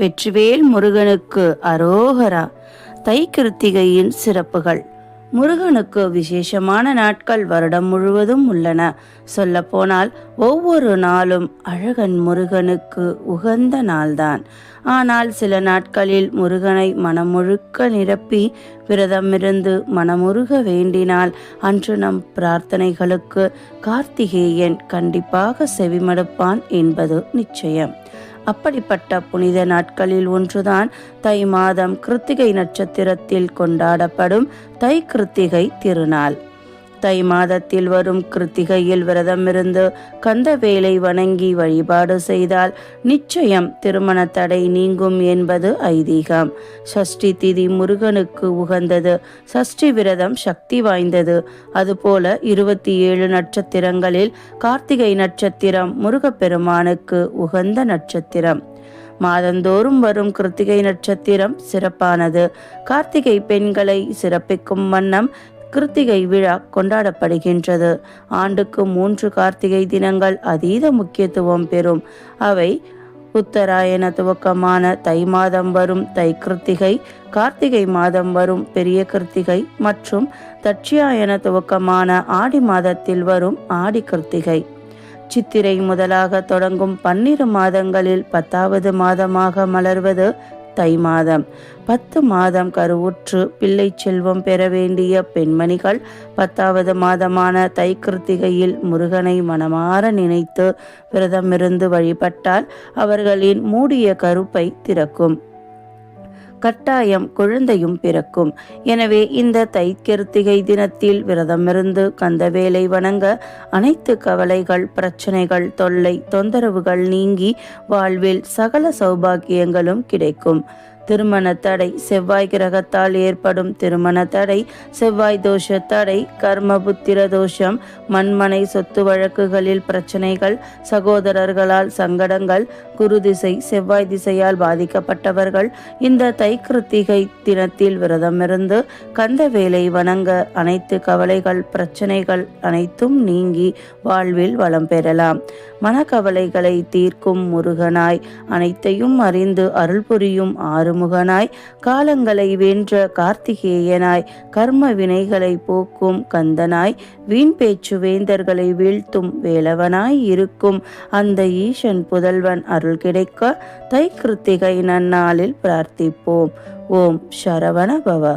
வெற்றிவேல் முருகனுக்கு அரோகரா. தை கிருத்திகையின் சிறப்புகள். முருகனுக்கு விசேஷமான நாட்கள் வருடம் முழுவதும் உள்ளன. சொல்லப்போனால் ஒவ்வொரு நாளும் அழகன் முருகனுக்கு உகந்த நாள்தான். ஆனால் சில நாட்களில் முருகனை மனமுழுக்க நிரப்பி விரதமிருந்து மனமுருக வேண்டினால் அன்று நம் பிரார்த்தனைகளுக்கு கார்த்திகேயன் கண்டிப்பாக செவிமடுப்பான் என்பது நிச்சயம். அப்படிப்பட்ட புனித நாட்களில் ஒன்றுதான் தை மாதம் கிருத்திகை நட்சத்திரத்தில் கொண்டாடப்படும் தை கிருத்திகை திருநாள். தை மாதத்தில் வரும் கிருத்திகையில் விரதமிருந்து கந்தவேலை வணங்கி வழிபாடு செய்தால் நிச்சயம் திருமண தடை நீங்கும் என்பது ஐதீகம். சஷ்டி திதி முருகனுக்கு உகந்தது. சஷ்டி விரதம் சக்தி வாய்ந்தது. அதுபோல இருபத்தி ஏழு நட்சத்திரங்களில் கார்த்திகை நட்சத்திரம் முருகப்பெருமானுக்கு உகந்த நட்சத்திரம். மாதந்தோறும் வரும் கிருத்திகை நட்சத்திரம் சிறப்பானது. கார்த்திகை பெண்களை சிறப்பிக்கும் வண்ணம் கிருத்திகை விழா கொண்டாடப்படுகின்றது. ஆண்டுக்கு மூன்று கார்த்திகை தினங்கள் அதீத முக்கியத்துவம் பெறும். அவை உத்தராயண துவக்கமான தை மாதம் வரும் தை கிருத்திகை கார்த்திகை மாதம் வரும் பெரிய கிருத்திகை மற்றும் தட்சியாயன துவக்கமான ஆடி மாதத்தில் வரும் ஆடி கிருத்திகை. சித்திரை முதலாக தொடங்கும் பன்னிரு மாதங்களில் பத்தாவது மாதமாக மலர்வது தை மாதம். பத்து மாதம் கருவுற்று பிள்ளை செல்வம் பெற வேண்டிய பெண்மணிகள் பத்தாவது மாதமான தை கிருத்திகையில் முருகனை மனமாற நினைத்து விரதமிருந்து வழிபட்டால் அவர்களின் மூடிய கருப்பை திறக்கும். கட்டாயம் குழந்தையும் பிறக்கும். எனவே இந்த தைக்கிருத்திகை தினத்தில் விரதமிருந்து கந்தவேலை வணங்க அனைத்து கவலைகள் பிரச்சனைகள் தொல்லை தொந்தரவுகள் நீங்கி வாழ்வில் சகல சௌபாகியங்களும் கிடைக்கும். திருமண தடை செவ்வாய் கிரகத்தால் ஏற்படும் திருமண தடை செவ்வாய் தோஷ தடை கர்மபுத்திர தோஷம் மண்மனை சொத்து வழக்குகளில் பிரச்சனைகள் சகோதரர்களால் சங்கடங்கள் குரு திசை செவ்வாய் திசையால் பாதிக்கப்பட்டவர்கள் இந்த தைக்கிருத்திகை தினத்தில் விரதமிருந்து கந்த வேலை வணங்க அனைத்து கவலைகள் பிரச்சனைகள் அனைத்தும் நீங்கி வாழ்வில் வளம் பெறலாம். மனக்கவலைகளை தீர்க்கும் முருகனாய் அனைத்தையும் அறிந்து அருள் புரியும் ஆறுமுகனாய் காலங்களை வென்ற கார்த்திகேயனாய் கர்ம வினைகளை போக்கும் கந்தனாய் வீண் பேச்சு வேந்தர்களை வீழ்த்தும் வேலவனாய் இருக்கும். அந்த ஈசன் புதல்வன் அருள் கிடைக்க தை கிருத்திகை நன்னாளில் பிரார்த்திப்போம். ஓம் சரவண பவ